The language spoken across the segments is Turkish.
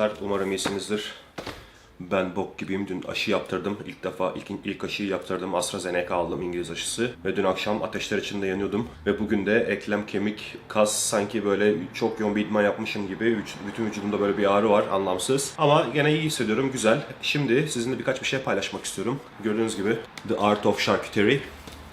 arkadaşlar, umarım iyisinizdir. Ben bok gibiyim. Dün aşı yaptırdım. İlk defa ilk, ilk aşıyı yaptırdım. AstraZeneca aldım İngiliz aşısı. Ve dün akşam ateşler içinde yanıyordum. Ve bugün de eklem, kemik, kas sanki böyle çok yoğun bir idman yapmışım gibi. Bütün vücudumda böyle bir ağrı var anlamsız. Ama gene iyi hissediyorum, güzel. Şimdi sizinle birkaç bir şey paylaşmak istiyorum. Gördüğünüz gibi The Art of Charcuterie.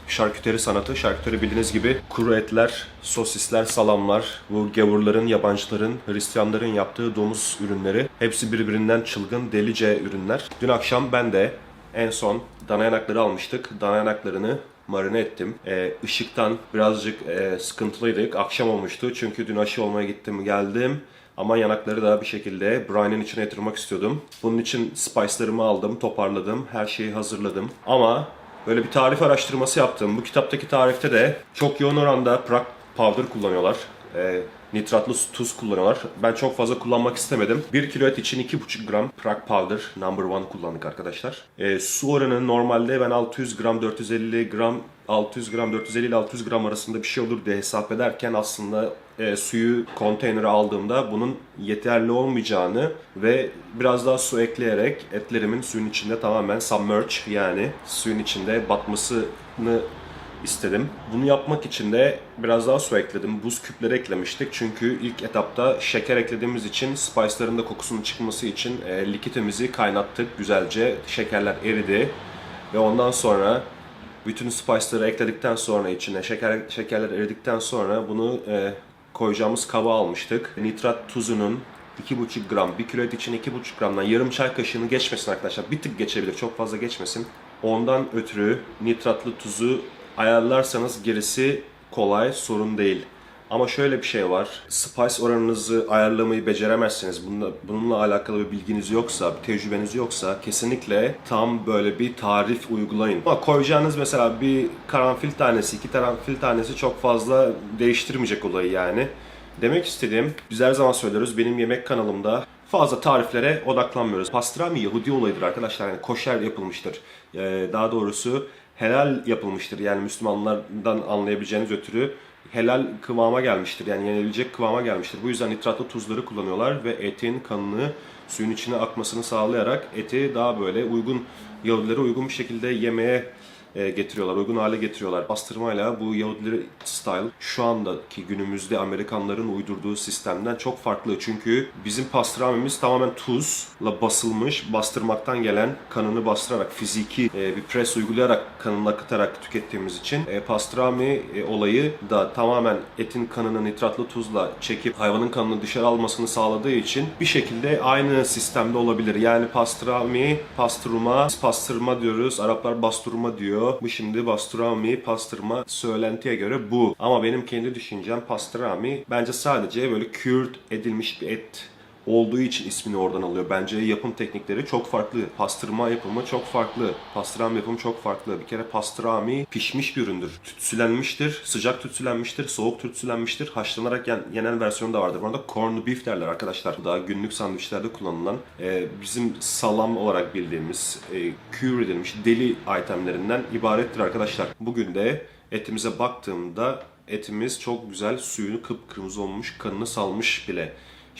Şarküteri sanatı. Şarküteri bildiğiniz gibi kuru etler, sosisler, salamlar, bu gavurların, yabancıların, Hristiyanların yaptığı domuz ürünleri. Hepsi birbirinden çılgın, delice ürünler. Dün akşam ben de en son dana yanakları almıştık. Dana yanaklarını marine ettim. Ee, ışıktan birazcık e, sıkıntılıydık. Akşam olmuştu çünkü dün aşı olmaya gittim geldim. Ama yanakları da bir şekilde brine'in içine yatırmak istiyordum. Bunun için spice'larımı aldım, toparladım, her şeyi hazırladım. Ama Böyle bir tarif araştırması yaptım. Bu kitaptaki tarifte de çok yoğun oranda Prague powder kullanıyorlar. Ee, nitratlı tuz kullanıyorlar. Ben çok fazla kullanmak istemedim. 1 kilo et için 2,5 gram Prague powder number one kullandık arkadaşlar. Ee, su oranı normalde ben 600 gram 450 gram 600 gram 450 ile 600 gram arasında bir şey olur diye hesap ederken aslında e, suyu konteynere aldığımda bunun yeterli olmayacağını ve biraz daha su ekleyerek etlerimin suyun içinde tamamen submerge yani suyun içinde batmasını istedim. Bunu yapmak için de biraz daha su ekledim. Buz küpleri eklemiştik. Çünkü ilk etapta şeker eklediğimiz için spice'ların da kokusunun çıkması için e, likitimizi kaynattık güzelce. Şekerler eridi ve ondan sonra bütün spice'ları ekledikten sonra içine şeker şekerler eridikten sonra bunu e, koyacağımız kaba almıştık. Nitrat tuzunun 2,5 gram, 1 kilo et için 2,5 gramdan yarım çay kaşığını geçmesin arkadaşlar. Bir tık geçebilir, çok fazla geçmesin. Ondan ötürü nitratlı tuzu ayarlarsanız gerisi kolay, sorun değil. Ama şöyle bir şey var. Spice oranınızı ayarlamayı beceremezseniz, bununla, bununla alakalı bir bilginiz yoksa, bir tecrübeniz yoksa kesinlikle tam böyle bir tarif uygulayın. Ama koyacağınız mesela bir karanfil tanesi, iki karanfil tanesi çok fazla değiştirmeyecek olayı yani. Demek istediğim, biz her zaman söylüyoruz benim yemek kanalımda fazla tariflere odaklanmıyoruz. Pastrami Yahudi olayıdır arkadaşlar. Yani koşer yapılmıştır. Ee, daha doğrusu helal yapılmıştır. Yani Müslümanlardan anlayabileceğiniz ötürü helal kıvama gelmiştir. Yani yenilecek kıvama gelmiştir. Bu yüzden nitratlı tuzları kullanıyorlar ve etin kanını suyun içine akmasını sağlayarak eti daha böyle uygun Yahudilere uygun bir şekilde yemeye getiriyorlar, uygun hale getiriyorlar. Pastırmayla bu Yahudileri style şu andaki günümüzde Amerikanların uydurduğu sistemden çok farklı. Çünkü bizim pastramimiz tamamen tuzla basılmış, bastırmaktan gelen kanını bastırarak, fiziki e, bir pres uygulayarak kanını akıtarak tükettiğimiz için e, pastrami e, olayı da tamamen etin kanını nitratlı tuzla çekip hayvanın kanını dışarı almasını sağladığı için bir şekilde aynı sistemde olabilir. Yani pastrami, pastruma, pastırma diyoruz. Araplar basturma diyor. Bu şimdi basturami, pastırma söylentiye göre bu. Ama benim kendi düşüncem pastrami bence sadece böyle kürt edilmiş bir et olduğu için ismini oradan alıyor. Bence yapım teknikleri çok farklı. Pastırma yapımı çok farklı. Pastrami yapımı çok farklı. Bir kere pastrami pişmiş bir üründür. Tütsülenmiştir. Sıcak tütsülenmiştir. Soğuk tütsülenmiştir. Haşlanarak yen, yenen versiyonu da vardır. Buna da corned beef derler arkadaşlar. Bu da günlük sandviçlerde kullanılan e, bizim salam olarak bildiğimiz e, cure edilmiş deli itemlerinden ibarettir arkadaşlar. Bugün de etimize baktığımda etimiz çok güzel suyunu kıpkırmızı olmuş, kanını salmış bile.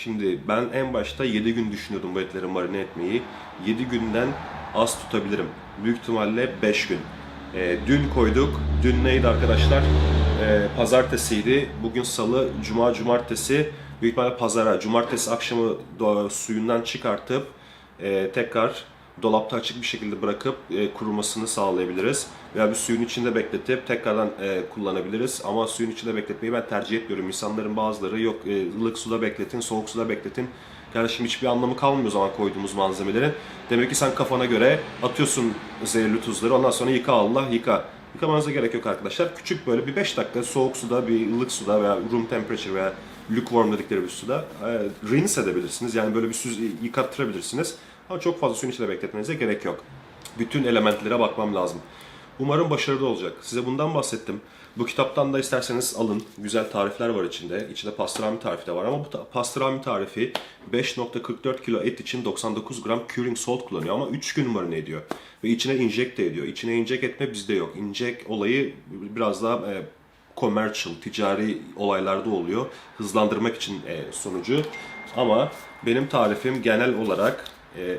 Şimdi ben en başta 7 gün düşünüyordum bu etleri marine etmeyi. 7 günden az tutabilirim. Büyük ihtimalle 5 gün. Ee, dün koyduk. Dün neydi arkadaşlar? Ee, pazartesiydi. Bugün salı, cuma, cumartesi. Büyük ihtimalle pazara, cumartesi akşamı suyundan çıkartıp e, tekrar dolapta açık bir şekilde bırakıp e, kurumasını sağlayabiliriz. Veya bir suyun içinde bekletip tekrardan e, kullanabiliriz. Ama suyun içinde bekletmeyi ben tercih etmiyorum. İnsanların bazıları yok e, ılık suda bekletin, soğuk suda bekletin. Kardeşim hiçbir anlamı kalmıyor o zaman koyduğumuz malzemeleri. Demek ki sen kafana göre atıyorsun zehirli tuzları ondan sonra yıka Allah yıka. Yıkamanıza gerek yok arkadaşlar. Küçük böyle bir 5 dakika soğuk suda, bir ılık suda veya room temperature veya lukewarm dedikleri bir suda e, rinse edebilirsiniz. Yani böyle bir süz yıkattırabilirsiniz. Ama çok fazla suyun içinde bekletmenize gerek yok. Bütün elementlere bakmam lazım. Umarım başarılı olacak. Size bundan bahsettim. Bu kitaptan da isterseniz alın. Güzel tarifler var içinde. İçinde pastrami tarifi de var ama bu pastrami tarifi 5.44 kilo et için 99 gram curing salt kullanıyor ama 3 gün marine ediyor. Ve içine inject ediyor. İçine inject etme bizde yok. Inject olayı biraz daha e, commercial, ticari olaylarda oluyor. Hızlandırmak için e, sonucu. Ama benim tarifim genel olarak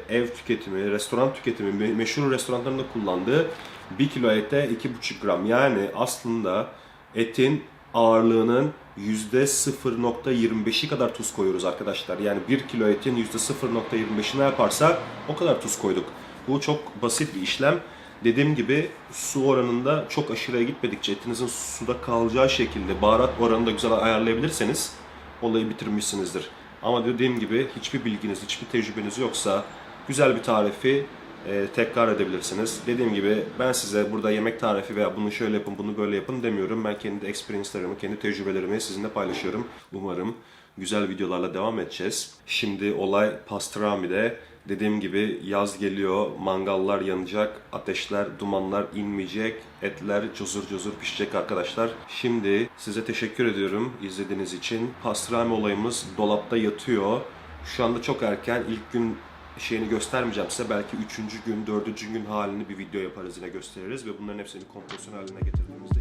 ev tüketimi, restoran tüketimi, me- meşhur restoranlarında kullandığı 1 kilo ete 2,5 gram. Yani aslında etin ağırlığının %0.25'i kadar tuz koyuyoruz arkadaşlar. Yani 1 kilo etin %0.25'i ne yaparsa o kadar tuz koyduk. Bu çok basit bir işlem. Dediğim gibi su oranında çok aşırıya gitmedikçe etinizin suda kalacağı şekilde baharat oranını da güzel ayarlayabilirseniz olayı bitirmişsinizdir. Ama dediğim gibi hiçbir bilginiz, hiçbir tecrübeniz yoksa güzel bir tarifi e, tekrar edebilirsiniz. Dediğim gibi ben size burada yemek tarifi veya bunu şöyle yapın, bunu böyle yapın demiyorum. Ben kendi experience'larımı, kendi tecrübelerimi sizinle paylaşıyorum. Umarım güzel videolarla devam edeceğiz. Şimdi olay pastrami'de. Dediğim gibi yaz geliyor, mangallar yanacak, ateşler, dumanlar inmeyecek, etler cozur cozur pişecek arkadaşlar. Şimdi size teşekkür ediyorum izlediğiniz için. Pastrami olayımız dolapta yatıyor. Şu anda çok erken, ilk gün şeyini göstermeyeceğim size. Belki üçüncü gün, dördüncü gün halini bir video yaparız yine gösteririz ve bunların hepsini kompozisyon haline getirdiğimizde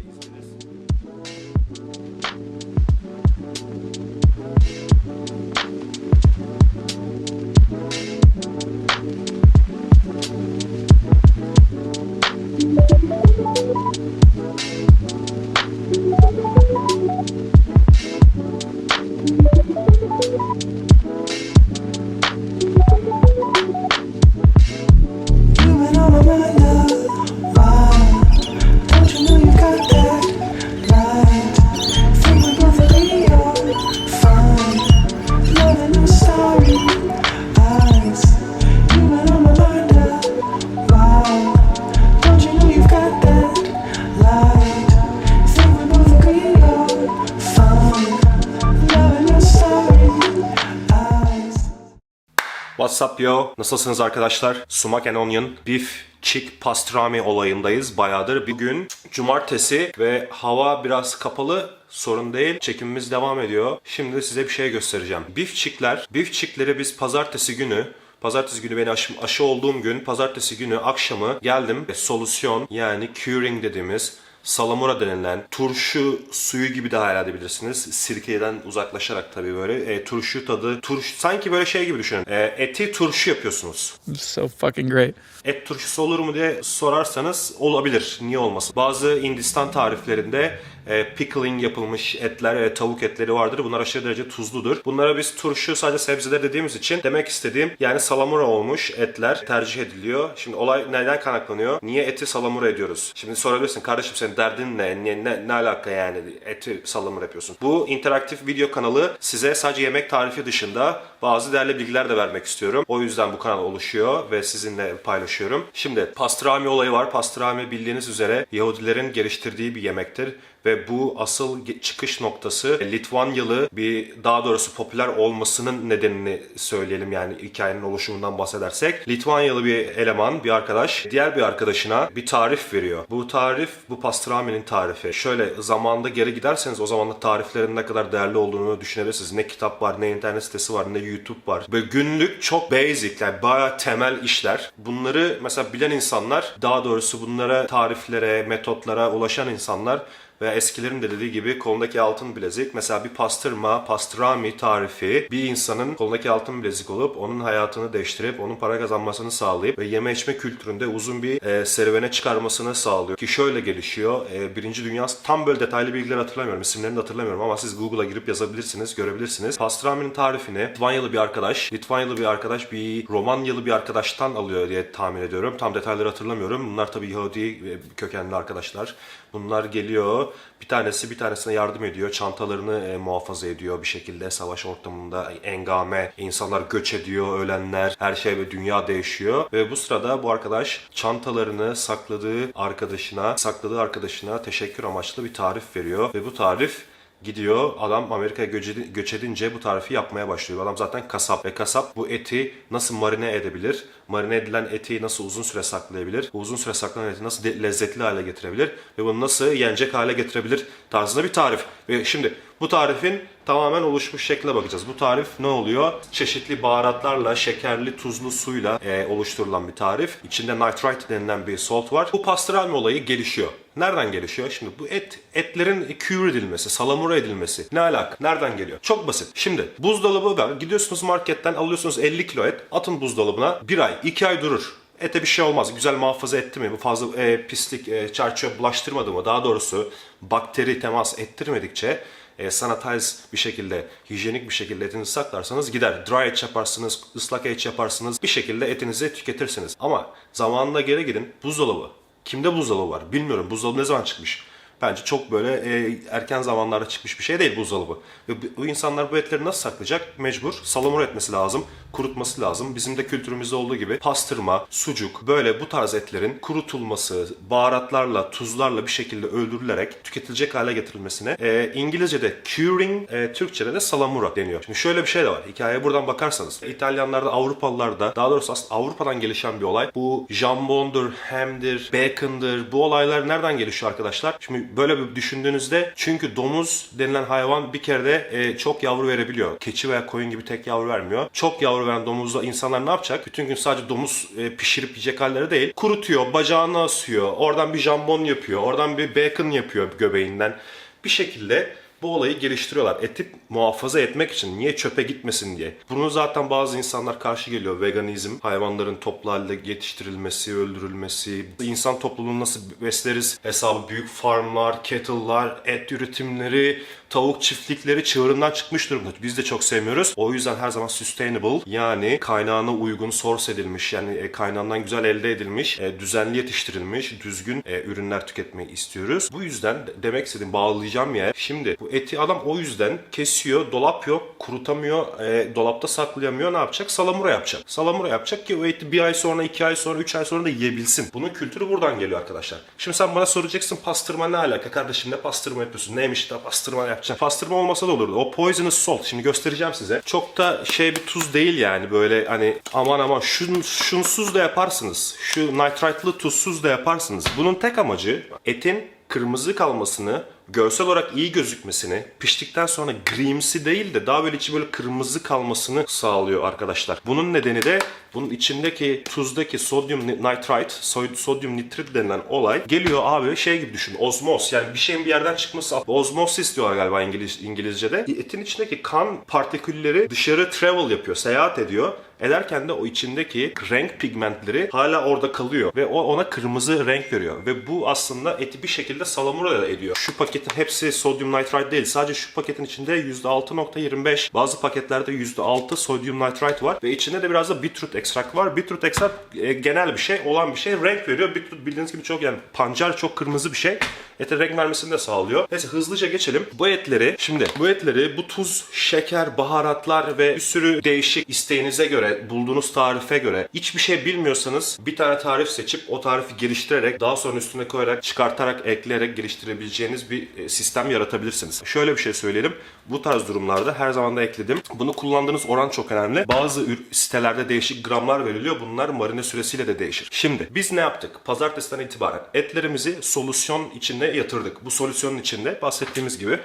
Up yo? Nasılsınız arkadaşlar? Sumak and Onion Beef Chick Pastrami olayındayız bayağıdır. Bugün cumartesi ve hava biraz kapalı. Sorun değil. Çekimimiz devam ediyor. Şimdi size bir şey göstereceğim. Beef Chick'ler, Beef Chick'leri biz pazartesi günü Pazartesi günü beni aşı, aşı olduğum gün pazartesi günü akşamı geldim solüsyon yani curing dediğimiz salamura denilen turşu suyu gibi de hayal edebilirsiniz. Sirkeden uzaklaşarak tabii böyle. E, turşu tadı, turş sanki böyle şey gibi düşünün. E, eti turşu yapıyorsunuz. so fucking great. Et turşusu olur mu diye sorarsanız olabilir. Niye olmasın? Bazı Hindistan tariflerinde e, pickling yapılmış etler, e, tavuk etleri vardır. Bunlar aşırı derece tuzludur. Bunlara biz turşu sadece sebzeler dediğimiz için demek istediğim yani salamura olmuş etler tercih ediliyor. Şimdi olay neden kaynaklanıyor? Niye eti salamura ediyoruz? Şimdi sorabilirsin kardeşim senin derdin ne? Ne, ne, ne alaka yani eti salamura yapıyorsun? Bu interaktif video kanalı size sadece yemek tarifi dışında bazı değerli bilgiler de vermek istiyorum. O yüzden bu kanal oluşuyor ve sizinle paylaşıyorum. Şimdi pastrami olayı var. Pastrami bildiğiniz üzere Yahudilerin geliştirdiği bir yemektir ve bu asıl çıkış noktası Litvanyalı bir daha doğrusu popüler olmasının nedenini söyleyelim yani hikayenin oluşumundan bahsedersek. Litvanyalı bir eleman, bir arkadaş diğer bir arkadaşına bir tarif veriyor. Bu tarif bu pastrami'nin tarifi. Şöyle zamanda geri giderseniz o zamanın tariflerin ne kadar değerli olduğunu düşünebilirsiniz. Ne kitap var, ne internet sitesi var, ne YouTube var. Böyle günlük çok basic yani bayağı temel işler. Bunları mesela bilen insanlar daha doğrusu bunlara tariflere, metotlara ulaşan insanlar ve eskilerin de dediği gibi kolundaki altın bilezik mesela bir pastırma, pastrami tarifi bir insanın kolundaki altın bilezik olup onun hayatını değiştirip onun para kazanmasını sağlayıp ve yeme içme kültüründe uzun bir e, serüvene çıkarmasını sağlıyor. Ki şöyle gelişiyor. E, Birinci Dünya tam böyle detaylı bilgileri hatırlamıyorum. isimlerini de hatırlamıyorum ama siz Google'a girip yazabilirsiniz, görebilirsiniz. Pastrami'nin tarifini Litvanyalı bir arkadaş, Litvanyalı bir arkadaş bir Romanyalı bir arkadaştan alıyor diye tahmin ediyorum. Tam detayları hatırlamıyorum. Bunlar tabii Yahudi e, kökenli arkadaşlar. Bunlar geliyor. Bir tanesi bir tanesine yardım ediyor. Çantalarını e, muhafaza ediyor bir şekilde savaş ortamında engame, insanlar göç ediyor, ölenler, her şey ve dünya değişiyor. Ve bu sırada bu arkadaş çantalarını sakladığı arkadaşına, sakladığı arkadaşına teşekkür amaçlı bir tarif veriyor. Ve bu tarif Gidiyor adam Amerika'ya göç, edi- göç edince bu tarifi yapmaya başlıyor. Adam zaten kasap ve kasap bu eti nasıl marine edebilir? Marine edilen eti nasıl uzun süre saklayabilir? Bu uzun süre saklanan eti nasıl lezzetli hale getirebilir? Ve bunu nasıl yenecek hale getirebilir tarzında bir tarif. Ve şimdi bu tarifin tamamen oluşmuş şekle bakacağız. Bu tarif ne oluyor? Çeşitli baharatlarla, şekerli, tuzlu suyla e, oluşturulan bir tarif. İçinde nitrite denilen bir salt var. Bu pastrami olayı gelişiyor. Nereden gelişiyor? Şimdi bu et, etlerin cure edilmesi, salamura edilmesi. Ne alaka? Nereden geliyor? Çok basit. Şimdi buzdolabı var. Gidiyorsunuz marketten alıyorsunuz 50 kilo et. Atın buzdolabına. Bir ay, iki ay durur. Ete bir şey olmaz. Güzel muhafaza etti mi? Bu fazla e, pislik, e, çarçöp bulaştırmadı mı? Daha doğrusu bakteri temas ettirmedikçe e, sanitize bir şekilde, hijyenik bir şekilde etinizi saklarsanız gider. Dry etch yaparsınız, ıslak etch yaparsınız. Bir şekilde etinizi tüketirsiniz. Ama zamanında geri gidin. Buzdolabı. Kimde buzdolabı var? Bilmiyorum. Buzdolabı ne zaman çıkmış? Bence çok böyle e, erken zamanlarda çıkmış bir şey değil buzdolabı. Ve bu, insanlar bu etleri nasıl saklayacak? Mecbur salamura etmesi lazım, kurutması lazım. Bizim de kültürümüzde olduğu gibi pastırma, sucuk böyle bu tarz etlerin kurutulması, baharatlarla, tuzlarla bir şekilde öldürülerek tüketilecek hale getirilmesine e, İngilizce'de curing, e, Türkçe'de de salamura deniyor. Şimdi şöyle bir şey de var. Hikayeye buradan bakarsanız İtalyanlarda, Avrupalılarda daha doğrusu aslında Avrupa'dan gelişen bir olay. Bu jambondur, hamdir, bacon'dır. Bu olaylar nereden gelişiyor arkadaşlar? Şimdi böyle bir düşündüğünüzde çünkü domuz denilen hayvan bir kere de e, çok yavru verebiliyor. Keçi veya koyun gibi tek yavru vermiyor. Çok yavru veren domuzda insanlar ne yapacak? Bütün gün sadece domuz e, pişirip yiyecek halleri değil. Kurutuyor, bacağını asıyor. Oradan bir jambon yapıyor. Oradan bir bacon yapıyor göbeğinden. Bir şekilde bu olayı geliştiriyorlar. Eti muhafaza etmek için. Niye çöpe gitmesin diye. Bunu zaten bazı insanlar karşı geliyor. Veganizm, hayvanların toplu halde yetiştirilmesi, öldürülmesi, insan topluluğunu nasıl besleriz hesabı büyük farmlar, kettle'lar, et üretimleri, tavuk çiftlikleri çığırından çıkmış durumda. Biz de çok sevmiyoruz. O yüzden her zaman sustainable yani kaynağına uygun source edilmiş yani e, kaynağından güzel elde edilmiş, e, düzenli yetiştirilmiş, düzgün e, ürünler tüketmeyi istiyoruz. Bu yüzden de- demek istediğim bağlayacağım yer. Şimdi bu eti adam o yüzden kesiyor, dolap yok, kurutamıyor, dolapta saklayamıyor. Ne yapacak? Salamura yapacak. Salamura yapacak ki o eti bir ay sonra, iki ay sonra, üç ay sonra da yiyebilsin. Bunun kültürü buradan geliyor arkadaşlar. Şimdi sen bana soracaksın pastırma ne alaka? Kardeşim ne pastırma yapıyorsun? Neymiş de pastırma yapacaksın? Pastırma olmasa da olurdu. O poisonous salt. Şimdi göstereceğim size. Çok da şey bir tuz değil yani böyle hani aman aman şun, şunsuz da yaparsınız. Şu nitrite'lı tuzsuz da yaparsınız. Bunun tek amacı etin kırmızı kalmasını, görsel olarak iyi gözükmesini, piştikten sonra grimsi değil de daha böyle içi böyle kırmızı kalmasını sağlıyor arkadaşlar. Bunun nedeni de bunun içindeki tuzdaki sodyum ni- nitrite, sodyum nitrit denilen olay geliyor abi şey gibi düşün. Ozmoz yani bir şeyin bir yerden çıkması. Ozmosis diyorlar galiba İngiliz, İngilizce'de. Etin içindeki kan partikülleri dışarı travel yapıyor, seyahat ediyor. Ederken de o içindeki renk pigmentleri hala orada kalıyor ve o ona kırmızı renk veriyor ve bu aslında eti bir şekilde salamura ediyor. Şu paketin hepsi sodyum nitrite değil. Sadece şu paketin içinde %6.25 bazı paketlerde %6 sodyum nitrite var ve içinde de biraz da beetroot ekstrak var. Beetroot ekstrak e, genel bir şey, olan bir şey. Renk veriyor. Beetroot bildiğiniz gibi çok yani pancar çok kırmızı bir şey. Ete renk vermesini de sağlıyor. Neyse hızlıca geçelim. Bu etleri şimdi bu etleri bu tuz, şeker, baharatlar ve bir sürü değişik isteğinize göre bulduğunuz tarife göre hiçbir şey bilmiyorsanız bir tane tarif seçip o tarifi geliştirerek daha sonra üstüne koyarak çıkartarak ekleyerek geliştirebileceğiniz bir e, sistem yaratabilirsiniz. Şöyle bir şey söyleyelim. Bu tarz durumlarda her zaman da ekledim. Bunu kullandığınız oran çok önemli. Bazı sitelerde değişik gramlar veriliyor. Bunlar marine süresiyle de değişir. Şimdi biz ne yaptık? Pazartesiden itibaren etlerimizi solüsyon içinde yatırdık. Bu solüsyonun içinde bahsettiğimiz gibi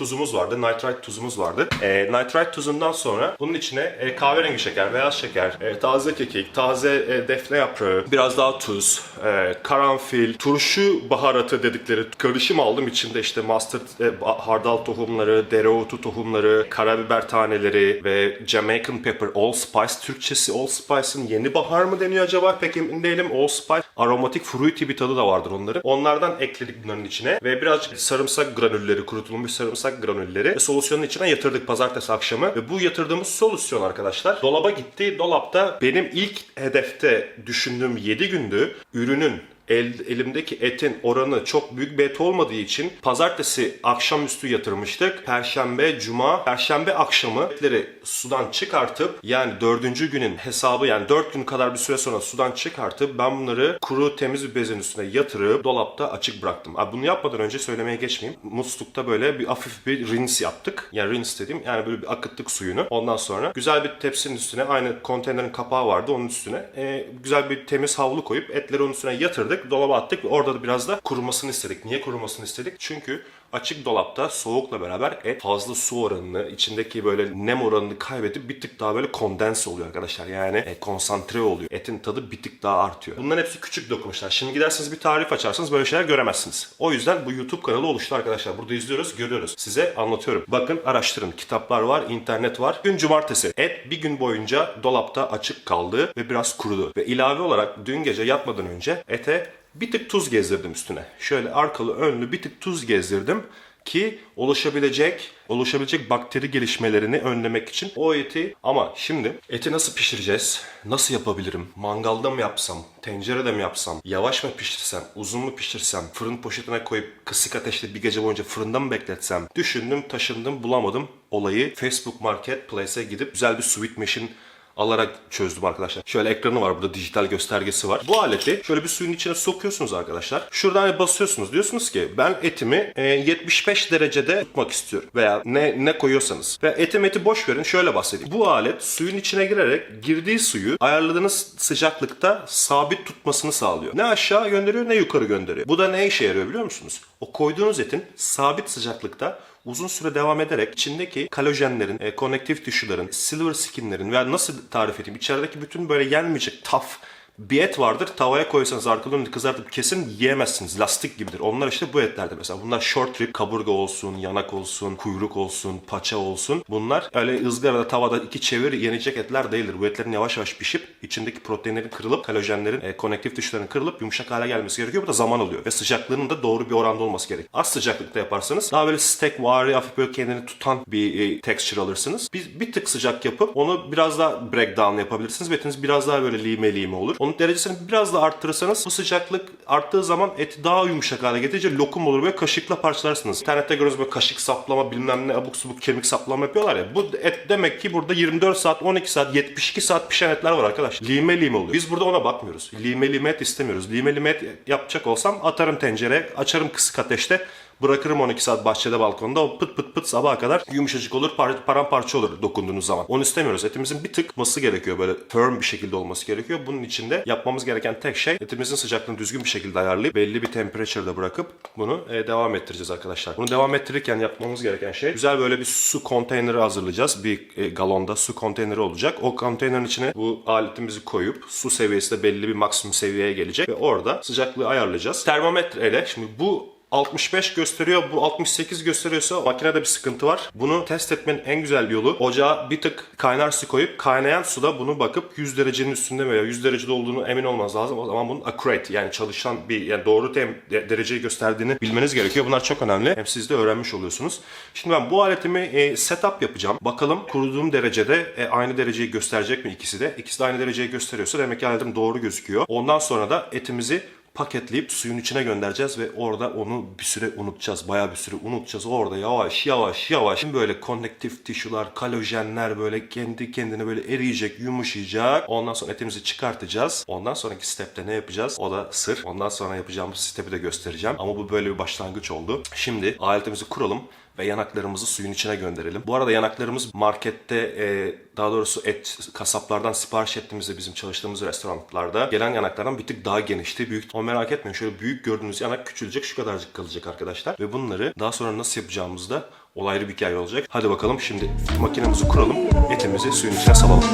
tuzumuz vardı. Nitrite tuzumuz vardı. E, nitrite tuzundan sonra bunun içine e, kahverengi şeker, beyaz şeker, e, taze kekik, taze e, defne yaprağı, biraz daha tuz, e, karanfil, turşu baharatı dedikleri karışım aldım. İçinde işte mustard, e, hardal tohumları, dereotu tohumları, karabiber taneleri ve Jamaican pepper, allspice. Türkçesi allspice'ın yeni bahar mı deniyor acaba? Pek emin değilim. Allspice aromatik fruity bir tadı da vardır onların. Onlardan ekledik bunların içine ve birazcık sarımsak granülleri, kurutulmuş sarımsak granülleri ve solüsyonun içine yatırdık pazartesi akşamı. Ve bu yatırdığımız solüsyon arkadaşlar dolaba gitti. Dolapta benim ilk hedefte düşündüğüm 7 gündü ürünün el, elimdeki etin oranı çok büyük bir et olmadığı için pazartesi akşamüstü yatırmıştık. Perşembe, cuma, perşembe akşamı etleri sudan çıkartıp yani dördüncü günün hesabı yani dört gün kadar bir süre sonra sudan çıkartıp ben bunları kuru temiz bir bezin üstüne yatırıp dolapta açık bıraktım. Abi bunu yapmadan önce söylemeye geçmeyeyim. Muslukta böyle bir hafif bir rinse yaptık. Yani rinse dediğim yani böyle bir akıttık suyunu. Ondan sonra güzel bir tepsinin üstüne aynı konteynerin kapağı vardı onun üstüne e, güzel bir temiz havlu koyup etleri onun üstüne yatırdık. Dolaba attık ve orada da biraz da kurumasını istedik. Niye kurumasını istedik? Çünkü açık dolapta soğukla beraber et fazla su oranını, içindeki böyle nem oranını kaybedip bir tık daha böyle kondens oluyor arkadaşlar. Yani e, konsantre oluyor. Etin tadı bir tık daha artıyor. Bunların hepsi küçük dokunuşlar. Şimdi giderseniz bir tarif açarsanız böyle şeyler göremezsiniz. O yüzden bu YouTube kanalı oluştu arkadaşlar. Burada izliyoruz, görüyoruz. Size anlatıyorum. Bakın araştırın. Kitaplar var, internet var. Gün cumartesi. Et bir gün boyunca dolapta açık kaldı ve biraz kurudu. Ve ilave olarak dün gece yatmadan önce ete bir tık tuz gezdirdim üstüne. Şöyle arkalı önlü bir tık tuz gezdirdim ki oluşabilecek oluşabilecek bakteri gelişmelerini önlemek için o eti ama şimdi eti nasıl pişireceğiz? Nasıl yapabilirim? Mangalda mı yapsam? Tencerede mi yapsam? Yavaş mı pişirsem? Uzun mu pişirsem? Fırın poşetine koyup kısık ateşte bir gece boyunca fırında mı bekletsem? Düşündüm, taşındım, bulamadım. Olayı Facebook Marketplace'e gidip güzel bir sweet machine alarak çözdüm arkadaşlar. Şöyle ekranı var burada dijital göstergesi var. Bu aleti şöyle bir suyun içine sokuyorsunuz arkadaşlar. Şuradan basıyorsunuz. Diyorsunuz ki ben etimi e, 75 derecede tutmak istiyorum. Veya ne ne koyuyorsanız. Ve etim eti boş verin şöyle bahsedeyim. Bu alet suyun içine girerek girdiği suyu ayarladığınız sıcaklıkta sabit tutmasını sağlıyor. Ne aşağı gönderiyor ne yukarı gönderiyor. Bu da ne işe yarıyor biliyor musunuz? O koyduğunuz etin sabit sıcaklıkta uzun süre devam ederek içindeki kolajenlerin, e, konektif tişülerin, silver skinlerin veya nasıl tarif edeyim içerideki bütün böyle yenmeyecek tough bir et vardır. Tavaya koysanız arkalarını kızartıp kesin yiyemezsiniz. Lastik gibidir. Onlar işte bu etlerde mesela. Bunlar short rib, kaburga olsun, yanak olsun, kuyruk olsun, paça olsun. Bunlar öyle ızgarada tavada iki çevir yenecek etler değildir. Bu etlerin yavaş yavaş pişip içindeki proteinlerin kırılıp kolajenlerin, e, konektif tişülerin kırılıp yumuşak hale gelmesi gerekiyor. Bu da zaman alıyor. Ve sıcaklığının da doğru bir oranda olması gerek. Az sıcaklıkta yaparsanız daha böyle steak vari hafif böyle kendini tutan bir e, texture alırsınız. Bir, bir tık sıcak yapıp onu biraz daha breakdown yapabilirsiniz. Ve etiniz biraz daha böyle lime lime olur. Onun derecesini biraz da arttırırsanız bu sıcaklık arttığı zaman eti daha yumuşak hale getirince lokum olur ve kaşıkla parçalarsınız. İnternette görüyoruz böyle kaşık saplama bilmem ne abuk subuk kemik saplama yapıyorlar ya. Bu et demek ki burada 24 saat, 12 saat, 72 saat pişen etler var arkadaş. Lime lime oluyor. Biz burada ona bakmıyoruz. Lime lime et istemiyoruz. Lime lime et yapacak olsam atarım tencereye, açarım kısık ateşte. Bırakırım 12 saat bahçede balkonda o pıt pıt pıt sabaha kadar yumuşacık olur par paramparça olur dokunduğunuz zaman. Onu istemiyoruz. Etimizin bir tık ması gerekiyor böyle firm bir şekilde olması gerekiyor. Bunun için de yapmamız gereken tek şey etimizin sıcaklığını düzgün bir şekilde ayarlayıp belli bir temperature'da bırakıp bunu e, devam ettireceğiz arkadaşlar. Bunu devam ettirirken yapmamız gereken şey güzel böyle bir su konteyneri hazırlayacağız. Bir e, galonda su konteyneri olacak. O konteynerin içine bu aletimizi koyup su seviyesi de belli bir maksimum seviyeye gelecek ve orada sıcaklığı ayarlayacağız. Termometreyle şimdi bu 65 gösteriyor, bu 68 gösteriyorsa makinede bir sıkıntı var. Bunu test etmenin en güzel yolu ocağa bir tık kaynar su koyup kaynayan suda bunu bakıp 100 derecenin üstünde veya 100 derecede olduğunu emin olmanız lazım. O zaman bunun accurate yani çalışan bir yani doğru tem, de- dereceyi gösterdiğini bilmeniz gerekiyor. Bunlar çok önemli. Hem siz de öğrenmiş oluyorsunuz. Şimdi ben bu aletimi e, setup yapacağım. Bakalım kuruduğum derecede e, aynı dereceyi gösterecek mi ikisi de? İkisi de aynı dereceyi gösteriyorsa demek ki aletim doğru gözüküyor. Ondan sonra da etimizi paketleyip suyun içine göndereceğiz ve orada onu bir süre unutacağız. Bayağı bir süre unutacağız. Orada yavaş yavaş yavaş böyle konnektif tişular, kolajenler böyle kendi kendine böyle eriyecek, yumuşayacak. Ondan sonra etimizi çıkartacağız. Ondan sonraki stepte ne yapacağız? O da sır. Ondan sonra yapacağımız stepi de göstereceğim. Ama bu böyle bir başlangıç oldu. Şimdi aletimizi kuralım ve yanaklarımızı suyun içine gönderelim. Bu arada yanaklarımız markette e, daha doğrusu et kasaplardan sipariş ettiğimizde bizim çalıştığımız restoranlarda gelen yanaklardan bir tık daha genişti. Büyük o merak etmeyin şöyle büyük gördüğünüz yanak küçülecek şu kadarcık kalacak arkadaşlar. Ve bunları daha sonra nasıl yapacağımız da olaylı bir hikaye olacak. Hadi bakalım şimdi makinemizi kuralım. Etimizi suyun içine salalım.